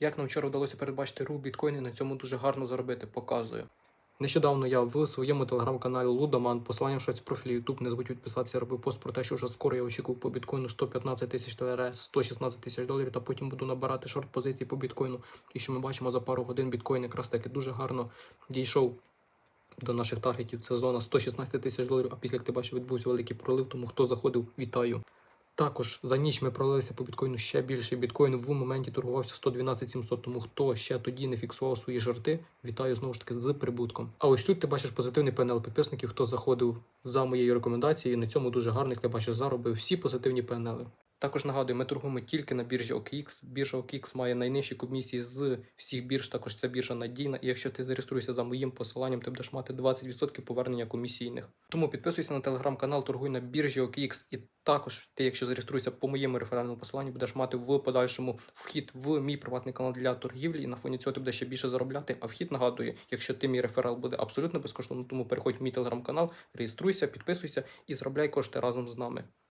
Як нам вчора вдалося передбачити рух біткоїни, на цьому дуже гарно заробити, показую. Нещодавно я в своєму телеграм-каналі Лудоман, посиланням шоці профілі YouTube, не забудь підписатися, робив пост про те, що вже скоро я очікую по біткоїну 115 тисяч ТР, 116 тисяч доларів, та потім буду набирати шорт позиції по біткоїну. І що ми бачимо за пару годин біткоін якраз таки дуже гарно дійшов до наших таргетів. Це зона 116 тисяч доларів. А після як ти бачив, відбувся великий пролив. Тому хто заходив, вітаю. Також за ніч ми пролилися по біткоїну ще більше. Біткоін в моменті торгувався 112 700, тому хто ще тоді не фіксував свої жарти, вітаю знову ж таки з прибутком. А ось тут ти бачиш позитивний панел підписників, хто заходив за моєю рекомендацією. На цьому дуже гарно, як ти бачиш, заробив всі позитивні панели. Також нагадую, ми торгуємо тільки на біржі OKX. Біржа OKX має найнижчі комісії з всіх бірж. Також ця біржа надійна. І якщо ти зареєструєшся за моїм посиланням, ти будеш мати 20% повернення комісійних. Тому підписуйся на телеграм-канал, торгуй на біржі OKX. І також ти, якщо зареєструєшся по моєму реферальному посиланню, будеш мати в подальшому вхід в мій приватний канал для торгівлі. І на фоні цього ти будеш ще більше заробляти. А вхід нагадую, якщо ти мій реферал буде абсолютно безкоштовно, тому переходь в мій телеграм-канал, реєструйся, підписуйся і заробляй кошти разом з нами.